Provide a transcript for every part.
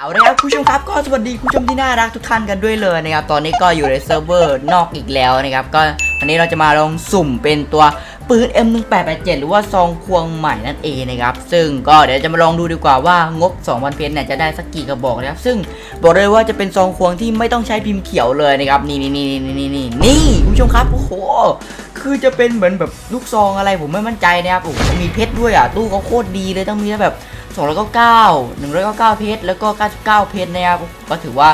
เอาละครับคุณผู้ชมครับก็สวัสดีคุณผู้ชมที่น่ารักทุกท่านกันด้วยเลยนะครับตอนนี้ก็อยู่ในเซิร์ฟเวอร์นอกอีกแล้วนะครับก็วันนี้เราจะมาลองสุ่มเป็นตัวปืน M1887 หรือว่าซองควงใหม่นั่นเองนะครับซึ่งก็เดี๋ยวจะมาลองดูดีกว่าว่างบ2วันเพชรเนี่ยจะได้สักกี่กระบอกนะครับซึ่งบอกเลยว่าจะเป็นซองควงที่ไม่ต้องใช้พิมพ์เขียวเลยนะครับนี่นี่นี่นี่นี่นี่นี่คุณผู้ชมครับโอ้โหคือจะเป็นเหมือนแบบลูกซองอะไรผมไม่มั่นใจนะครับโอ้โหมีเพชรด้วยอะตู้เขาโคตรดีเลยต้องมีแบบ 299 199 เพชรแล้วก็ 99 เพชรนะครับก็ถือว่า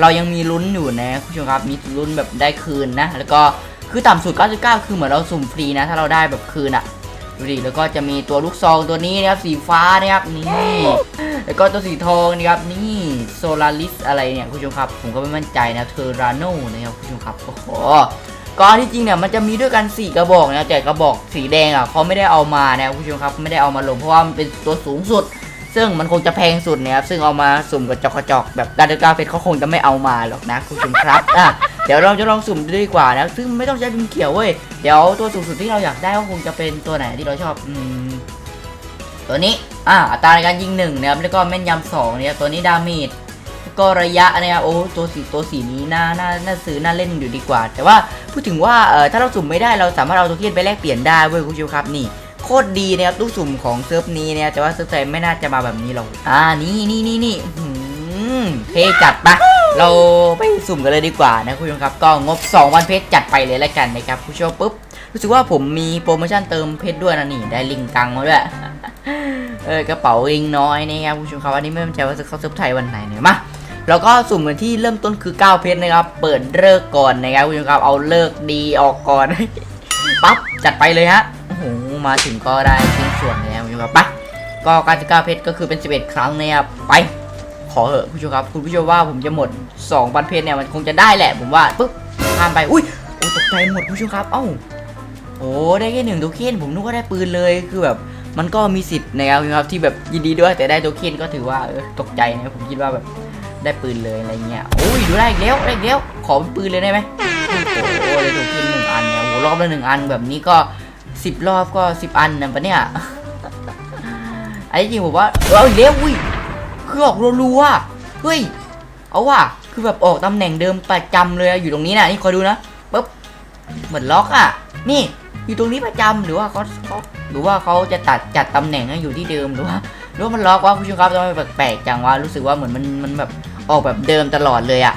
เรายังมีลุ้นอยู่นะคุณผู้ชมครับมีลุ้นแบบได้คืนนะ แล้วก็คือต่ำสุด 99 คือเหมือนเราสุ่มฟรีนะ ถ้าเราได้แบบคืนอะดูดิแล้วก็จะมีตัวลูกซองตัวนี้นะครับสีฟ้านะครับนี่แล้วก็ตัวสีทองนะครับนี่โซลาริสอะไรเนี่ยคุณผู้ชมครับ ผมก็ไม่มั่นใจนะเทอราโนนะครับคุณผู้ชมครับโอ้โหก็ที่จริงเนี่ยมันจะมีด้วยกัน 4 กระบอกนะแต่กระบอกสีแดงอะเขาไม่ได้เอามานะคุณผู้ชมครับไม่ได้เอามาลงเพราะว่ามันเป็นตัวสูงสุด ซึ่งมันคงจะแพงสุดเนี่ยครับซึ่งเอามาสุ่มกับจอกจอกแบบดาร์กาเฟสเขาคงจะไม่เอามาหรอกนะคุณผู้ชมครับอะเดี๋ยวเราจะลองสุ่มดูดีกว่านะซึ่งไม่ต้องใช้พิมพ์เขียวเว้ยเดี๋ยวตัวสูงสุดที่เราอยากได้ก็คงจะเป็นตัวไหนที่เราชอบอืมตัวนี้อะอัตราในการยิงหนึ่งนะครับแล้วก็แม่นยำสองเนี่ยตัวนี้ดาเมจก็ระยะนะครับโอ้ตัวสีตัวสีนี้น่าน่าน่าซื้อน่าเล่นอยู่ดีกว่า แต่ว่าพูดถึงว่าเออถ้าเราสุ่มไม่ได้เราสามารถเอาตัวเคียนไปแลกเปลี่ยนได้เว้ยคุณผู้ชมครับนี่ คตรดีนะครับตู้สุ่มของเซิร์ฟนี้นะครับแต่ว่าเซิร์ฟไทยไม่น่าจะมาแบบนี้หรอกอ่านี่นี่นี่นี่อื้อหือเพจัดปะเราไปสุ่มกันเลยดีกว่านะคุณผู้ชมครับ ก็งบ 2 วันเพชรจัดไปเลยแล้วกันนะครับคุณผู้ชมปุ๊บรู้สึกว่าผมมีโปรโมชั่นเติมเพชรด้วยนะนี่ได้ลิงกังมาด้วยเออกระเป๋าลิงน้อยนะครับคุณผู้ชมครับอันนี้ไม่มั่นใจว่าจะเข้าเซิร์ฟไทยวันไหนเนี่ยมาแล้วก็สุ่มกันที่เริ่มต้นคือ 9 เพชรนะครับ เปิดเลิกก่อนนะครับคุณผู้ชมครับเอาเลิกดีออกก่อนปั๊บจัดไปเลยฮะโอ้โห มาถึงก็ได้ชิ้นส่วนแล้วคุณผู้ชมครับไปก็99เพชรก็คือเป็น 11 ครั้งนะครับไป ขอเหอะคุณผู้ชมครับ คุณผู้ชมว่าผมจะหมด2พันเพชรเนี่ยมันคงจะได้แหละผมว่าปึ๊บข้ามไปอุ้ยโอ้ตกใจหมดคุณผู้ชมครับ เอ้าโอ้ได้แค่หนึ่งโทเค็นผมนึกว่าได้ปืนเลยคือแบบมันก็มีสิทธิ์นะครับคุณผู้ชมครับที่แบบยินดีด้วยแต่ได้โทเค็นก็ถือว่าเออตกใจนะผมคิดว่าแบบได้ปืนเลยอะไรเงี้ยโอ้ยดูได้อีกแล้วได้อีกแล้วขอเป็นปืนเลยได้ไหมโอ้โหเลยถูกกินหนึ่งอันเนี่ยโอ้โหรอบละหนึ่งอันแบบนี้ก็ สิบรอบก็สิบอันนะปะเนี่ยไอ้จริงผมว่าเอาอีกแล้วอุ้ยคือออกรัวๆเฮ้ยเอาว่ะคือแบบออกตำแหน่งเดิมประจำเลยอยู่ตรงนี้นะนี่คอยดูนะปุ๊บเหมือนล็อกอะ นี่อยู่ตรงนี้ประจำหรือว่าเขาเขาหรือว่าเขาจะตัดจัดตำแหน่งให้อยู่ที่เดิมหรือว่าหรือว่ามันล็อกวะคุณผู้ชมครับทำไมแปลกๆจังวะรู้สึกว่าเหมือนมันมันแบบออกแบบเดิมตลอดเลยอะ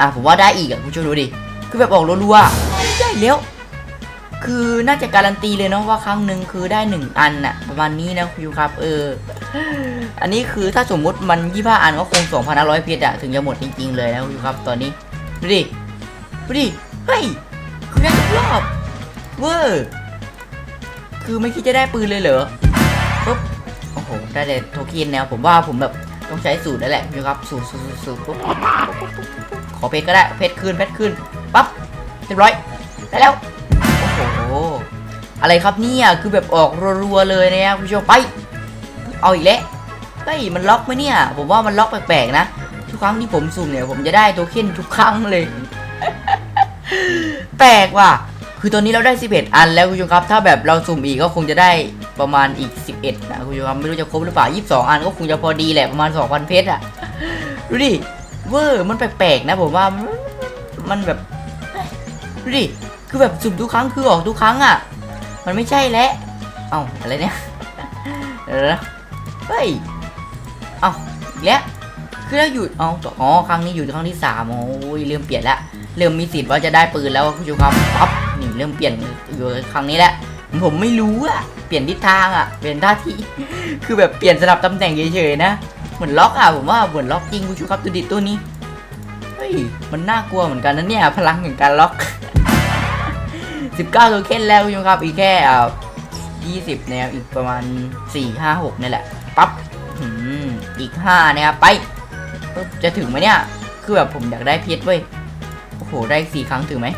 อะผมว่าได้อีกอะคุณผู้ชมดูดิคือแบบออกรัวๆได้แล้ว คือน่าจะการันตีเลยเนาะว่าครั้งหนึ่งคือได้หนึ่งอันน่ะประมาณนี้นะคุณครับเออ อันนี้คือถ้าสมมุติมันยี่ห้าอันก็คงสองพันห้าร้อยเพชรอะถึงจะหมดจริง ๆ เลยนะคุณครับตอนนี้ดูดิดูดิเฮ้ยคือได้ทุกรอบเวอร์คือไม่คิดจะได้ปืนเลยเหรอปุ๊บโอ้โหได้แต่โทเค็นแนวผมว่าผมแบบต้องใช้สูตรนั่นแหละนะครับสูตรสูตรสูตรสูตรปุ๊บขอเพชรก็ได้เพชรคืนเพชรคืนปั๊บเรียบร้อยได้แล้ว โอ้โห อะไรครับเนี่ย คือแบบออกรัวๆเลยนะครับคุณผู้ชมไป เอาอีกแล้วเฮ้ยมันล็อกไหมเนี่ย ผมว่ามันล็อกแปลกๆนะ ทุกครั้งที่ผมสุ่มเนี่ย ผมจะได้โทเค็นทุกครั้งเลย แปลกว่ะ คือตอนนี้เราได้ 11 อันแล้วคุณผู้ชมครับ ถ้าแบบเราสุ่มอีกก็คงจะได้ประมาณอีก 11 นะคุณผู้ชมครับไม่รู้จะครบหรือเปล่า 22 อันก็คงจะพอดีแหละประมาณ 2,000 เพชรอะดูดิเวอร์มันแปลกๆนะผมว่ามันมันแบบดูดิ คือแบบสุ่มทุกครั้งคือออกทุกครั้งอะมันไม่ใช่แล้วเอ้าอะไรเนี่ยเดี๋ยวเฮ้ยเอ้าแล้วคือเราอยู่เอ้าออ๋อครั้งนี้อยู่ครั้งที่สามโอ้ยเริ่มเปลี่ยนละเริ่มมีสิทธิ์ว่าจะได้ปืนแล้วคุณผู้ชมครับปั๊บนี่เริ่มเปลี่ยนอยู่ครั้งนี้แหละผมไม่รู้อะเปลี่ยนทิศทางอะเปลี่ยนท่าทีคือแบบเปลี่ยนสลับตำแหน่งเฉยๆนะเหมือนล็อกอะผมว่าเหมือนล็อกจริงคุณผู้ชมครับตัวดิตัวนี้เฮ้ยมันน่ากลัวเหมือนกันนะเนี่ยพลังแห่งการล็อก 19ตัวเค้นแล้วคุณผู้ชมครับอีกแค่อ่า20นะครับอีกประมาณ 4 5 6นี่แหละปั๊บอีก 5 นะครับ ไปปึ๊บจะถึงไหมเนี่ย คือแบบผมอยากได้เพชรเว้ย โอ้โห ได้สี่ครั้งถึงไหม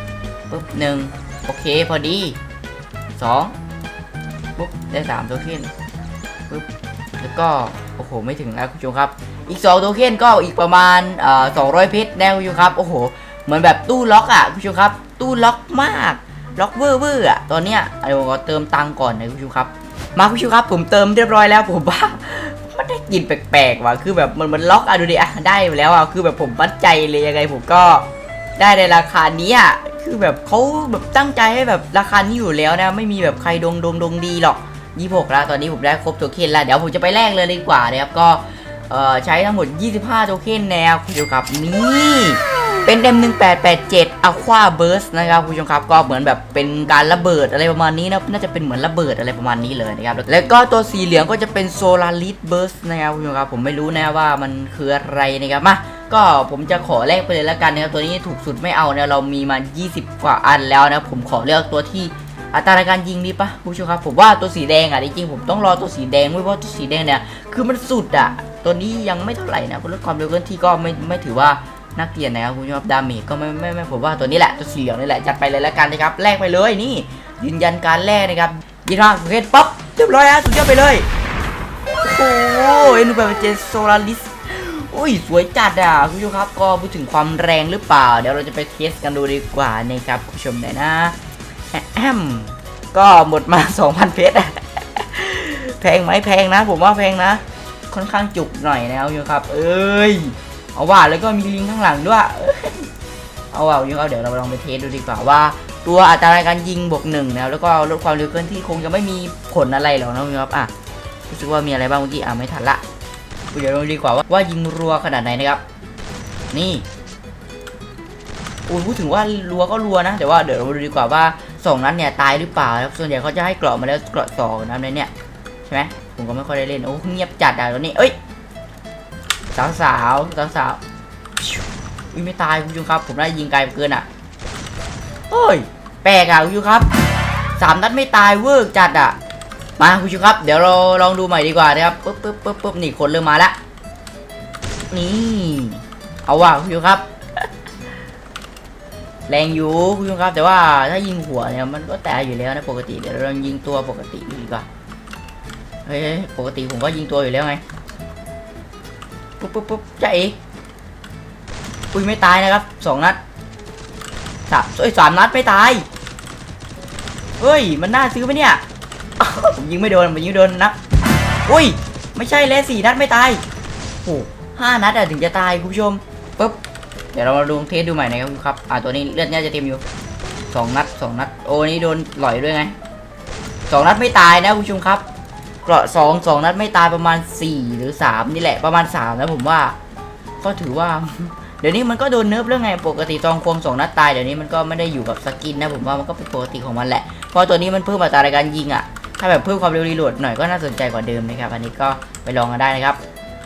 ปึ๊บหนึ่งโอเคพอดีสองปุ๊บ ได้สามตัวเค็นปุ๊บ แล้วก็ โอ้โห ไม่ถึงแล้วคุณผู้ชมครับ อีกสองตัวเค็นก็อีกประมาณอ่อสองร้อยเพชรแน่คุณผู้ชมครับ โอ้โห เหมือนแบบตู้ล็อกอะคุณผู้ชมครับ ตู้ล็อกมาก ล็อกเวอร์เวอร์อะตอนเนี้ยเดี๋ยวผมขอเติมตังก่อนนะคุณผู้ชมครับ มาคุณผู้ชมครับ ผมเติมเรียบร้อยแล้วผมว่ามันได้กินแปลกๆว่ะคือแบบมันมันล็อกอะดูดิอะได้แล้วอะคือแบบผมมั่นใจเลยยังไงผมก็ได้ในราคานี้อะคือแบบเขาแบบตั้งใจให้แบบราคานี้อยู่แล้วนะ ไม่มีแบบใครดงดงดงดีหรอก26แล้วตอนนี้ผมได้ครบโทเค็นแล้วเดี๋ยวผมจะไปแลกเลยดีกว่านะครับก็ใช้ทั้งหมด 25 โทเค็นแนวคุณผู้ชมครับนี่ เป็น M1887 Aqua Burst นะครับคุณผู้ชมครับก็เหมือนแบบเป็นการระเบิดอะไรประมาณนี้นะน่าจะเป็นเหมือนระเบิดอะไรประมาณนี้เลยนะครับแล้วก็ตัวสีเหลืองก็จะเป็น Solaris Burst นะครับคุณผู้ชมครับผมไม่รู้นะว่ามันคืออะไรนะครับมาก็ผมจะขอแลกไปเลยแล้วกันนะครับตัวนี้ถูกสุดไม่เอาเนี่ยเรามีมา 20 กว่าอันแล้วนะผมขอเลือกตัวที่อัตราการยิงดีปะผู้ชมครับผมว่าตัวสีแดงอะจริงๆผมต้องรอตัวสีแดงไว้เพราะตัวสีแดงเนี่ยคือมันสุดอะตัวนี้ยังไม่เท่าไหร่นะลดความเร็วเคลื่อนที่ก็ไม่ไม่ถือว่า น่าเกลียดนะครับคุณผู้ชมครับดาเมจก็ไม่ไม่ไม่ผมว่าตัวนี้แหละตัวสีเหลืองนี่แหละจัดไปเลยแล้วกันนะครับแลกไปเลยนี่ ยืนยันการแลกนะครับยีราฟเพชรป๊อปเรียบร้อยฮะสุดยอดไปเลยโอ้โหเอ็นดูแบบเจโซลาริสอุ้ยสวยจัดอะคุณผู้ชมครับก็พูดถึงความแรงหรือเปล่า เดี๋ยวเราจะไปเทสกันดูดีกว่านะครับคุณผู้ชมหน่อยนะแอมก็หมดมา 2,000 เพชรแพงไหมแพงนะ ผมว่าแพงนะ ค่อนข้างจุกหน่อยนะครับยูครับ เอ้ย เอาว่าแล้วก็มีลิงข้างหลังด้วย เอาว่ายูครับเดี๋ยวเราลองไปเทสดูดีกว่าว่า ตัวอัตราการยิงบวกหนึ่งนะครับแล้วก็ลดความเร็วเคลื่อนที่คงจะไม่มีผลอะไรหรอกนะครับอะรู้สึกว่ามีอะไรบ้างเมื่อกี้อะไม่ทันละเดี๋ยวเราดีกว่าว่าว่ายิงรัวขนาดไหนนะครับ นี่อุ้ยพูดถึงว่ารัวก็รัวนะแต่ว่าเดี๋ยวเราดูดีกว่าว่าสองนัดเนี่ยตายหรือเปล่าครับส่วนใหญ่เขาจะให้เกราะมาแล้วเกราะสองนะในเนี่ยใช่ไหมผมก็ไม่ค่อยได้เล่นโอ้เงียบจัดอะตอนนี้เอ้ย สาวสาวสาวสาวอุ้ยไม่ตายคุณผู้ชมครับ ผมได้ยิงไกลเกินอะโอ้ยแปลกอะคุณผู้ชมครับสามนัดไม่ตายเวิร์กจัดอะมาคุณผู้ชมครับ เดี๋ยวเราลองดูใหม่ดีกว่านะครับปึ๊บปึ๊บปึ๊บปึ๊บนี่คนเริ่มมาละนี่เอาว่ะคุณผู้ชมครับ แรงอยู่คุณผู้ชมครับ แต่ว่าถ้ายิงหัวเนี่ยมันก็แตกอยู่แล้วนะปกติเดี๋ยวเรายิงตัวปกติดีกว่าเฮ้ยปกติผมก็ยิงตัวอยู่แล้วไง ปุ๊บปุ๊บปุ๊บใจาเอ๋อุ้ยไม่ตายนะครับสองนัดสามเอ้ยสามนัดไม่ตายเฮ้ย มันน่าซื้อไหมเนี่ยผมยิงไม่โดนผมยิงโดนนะอุ้ย ไม่ใช่แล้วสี่นัดไม่ตายโอ้ห้านัดอะถึงจะตายคุณผู้ชมปุ๊บเดี๋ยวเรามาดูเทสดูใหม่นะครับครับอ่าตัวนี้เลือดน่าจะเต็มอยู่สองนัดสองนัด โอ้นี่โดนหล่อยด้วยไงสองนัดไม่ตายนะคุณผู้ชมครับ เกราะสองสองนัดไม่ตายประมาณสี่หรือสามนี่แหละประมาณสามนะผมว่า ก็ถือว่า เดี๋ยวนี้มันก็โดนเนิร์ฟเรื่องไงปกติตองควมสองนัดตายเดี๋ยวนี้มันก็ไม่ได้อยู่กับสกินนะผมว่ามันก็เป็นปกติของมันแหละพราะตัวนี้มันเพิ่มอัตราการยิงอะถ้าแบบเพิ่มความเร็วรีโหลดหน่อยก็น่าสนใจกว่าเดิมนะครับอันนี้ก็ไปลองกันได้นะครับ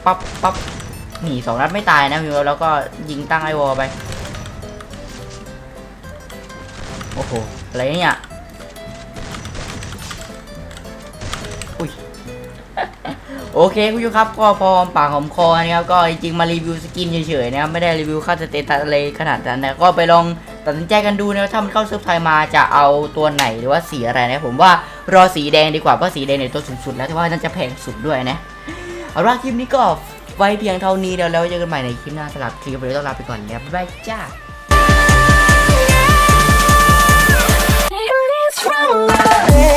ปั๊บปั๊บหนีสองนัดไม่ตายนะพี่วแล้วก็ยิงตั้งไอวอลไปโอ้โหอะไรเนี่ย โอเคคุณผู้ชมครับก็พอปากหอมคอนะครับก็จริงๆมารีวิวสกินเฉยๆนะครับไม่ได้รีวิวค่าสเตตัสอะไรขนาดนั้นนะก็ไปลองตัดสินใจกันดูนะถ้ามันเข้าเซิร์ฟไทยมาจะเอาตัวไหนหรือว่าสีอะไรนะผมว่ารอสีแดงดีกว่าเพราะสีแดงเนี่ยตัวสูงสุดแล้วแต่ว่าน่าจะแพงสุดด้วยนะเอาละคลิปนี้ก็ไว้เพียงเท่านี้เดี๋ยวเราเจอกันใหม่ในคลิปหน้าสำหรับคลิปนี้ต้องลาไปก่อนแล้วบ๊ายบายจ้า from love.